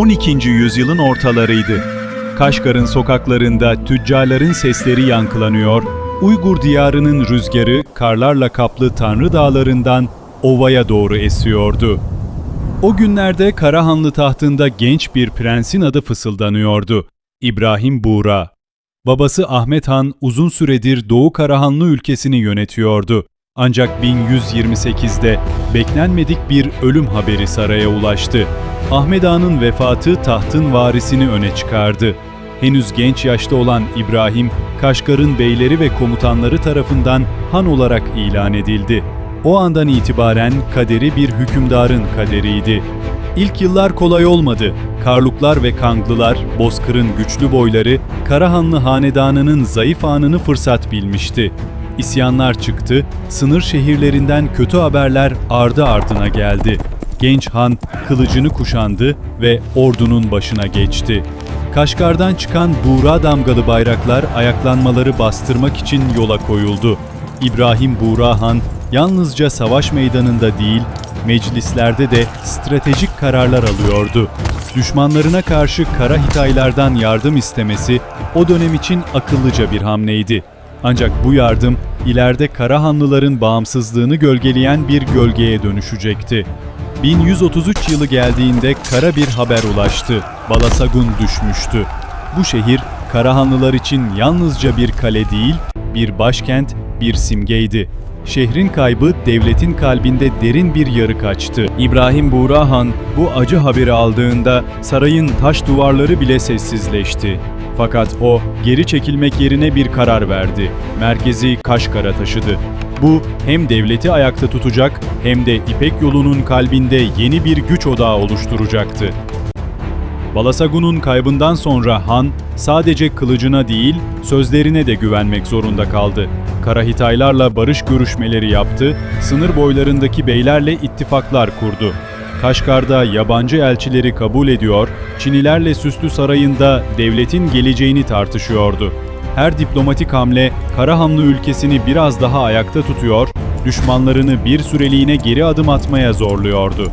12. yüzyılın ortalarıydı. Kaşgar'ın sokaklarında tüccarların sesleri yankılanıyor, Uygur diyarının rüzgarı karlarla kaplı Tanrı dağlarından ovaya doğru esiyordu. O günlerde Karahanlı tahtında genç bir prensin adı fısıldanıyordu. İbrahim Buğra. Babası Ahmet Han uzun süredir Doğu Karahanlı ülkesini yönetiyordu. Ancak 1128'de beklenmedik bir ölüm haberi saraya ulaştı. Ahmet Han'ın vefatı tahtın varisini öne çıkardı. Henüz genç yaşta olan İbrahim, Kaşgar'ın beyleri ve komutanları tarafından han olarak ilan edildi. O andan itibaren kaderi bir hükümdarın kaderiydi. İlk yıllar kolay olmadı. Karluklar ve Kanglılar, Bozkır'ın güçlü boyları, Karahanlı hanedanının zayıf anını fırsat bilmişti. İsyanlar çıktı, sınır şehirlerinden kötü haberler ardı ardına geldi. Genç han kılıcını kuşandı ve ordunun başına geçti. Kaşgar'dan çıkan Buğra damgalı bayraklar ayaklanmaları bastırmak için yola koyuldu. İbrahim Buğra Han yalnızca savaş meydanında değil, meclislerde de stratejik kararlar alıyordu. Düşmanlarına karşı Kara Hitaylardan yardım istemesi o dönem için akıllıca bir hamleydi. Ancak bu yardım ileride Karahanlıların bağımsızlığını gölgeleyen bir gölgeye dönüşecekti. 1133 yılı geldiğinde kara bir haber ulaştı. Balasagun düşmüştü. Bu şehir Karahanlılar için yalnızca bir kale değil, bir başkent, bir simgeydi. Şehrin kaybı devletin kalbinde derin bir yarık açtı. İbrahim Buğra Han bu acı haberi aldığında sarayın taş duvarları bile sessizleşti. Fakat o geri çekilmek yerine bir karar verdi. Merkezi Kaşgar'a taşıdı. Bu hem devleti ayakta tutacak hem de İpek yolunun kalbinde yeni bir güç odağı oluşturacaktı. Balasagun'un kaybından sonra Han sadece kılıcına değil sözlerine de güvenmek zorunda kaldı. Karahitaylarla barış görüşmeleri yaptı, sınır boylarındaki beylerle ittifaklar kurdu. Kaşgar'da yabancı elçileri kabul ediyor, Çinilerle Süslü Sarayı'nda devletin geleceğini tartışıyordu. Her diplomatik hamle Karahanlı ülkesini biraz daha ayakta tutuyor, düşmanlarını bir süreliğine geri adım atmaya zorluyordu.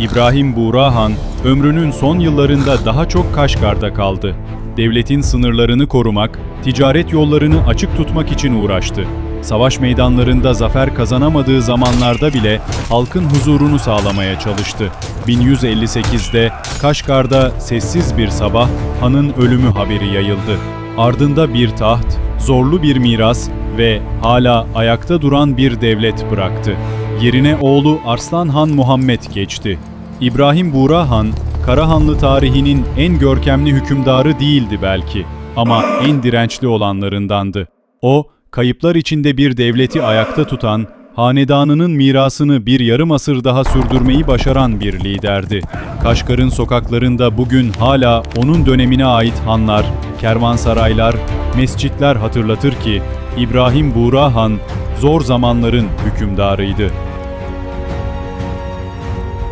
İbrahim Buğra Han, ömrünün son yıllarında daha çok Kaşgar'da kaldı. Devletin sınırlarını korumak, ticaret yollarını açık tutmak için uğraştı. Savaş meydanlarında zafer kazanamadığı zamanlarda bile halkın huzurunu sağlamaya çalıştı. 1158'de Kaşgar'da sessiz bir sabah Han'ın ölümü haberi yayıldı. Ardında bir taht, zorlu bir miras ve hala ayakta duran bir devlet bıraktı. Yerine oğlu Arslan Han Muhammed geçti. İbrahim Buğra Han, Karahanlı tarihinin en görkemli hükümdarı değildi belki ama en dirençli olanlarındandı. O, kayıplar içinde bir devleti ayakta tutan, hanedanının mirasını bir yarım asır daha sürdürmeyi başaran bir liderdi. Kaşgar'ın sokaklarında bugün hala onun dönemine ait hanlar, kervansaraylar, mescitler hatırlatır ki İbrahim Buğra Han zor zamanların hükümdarıydı.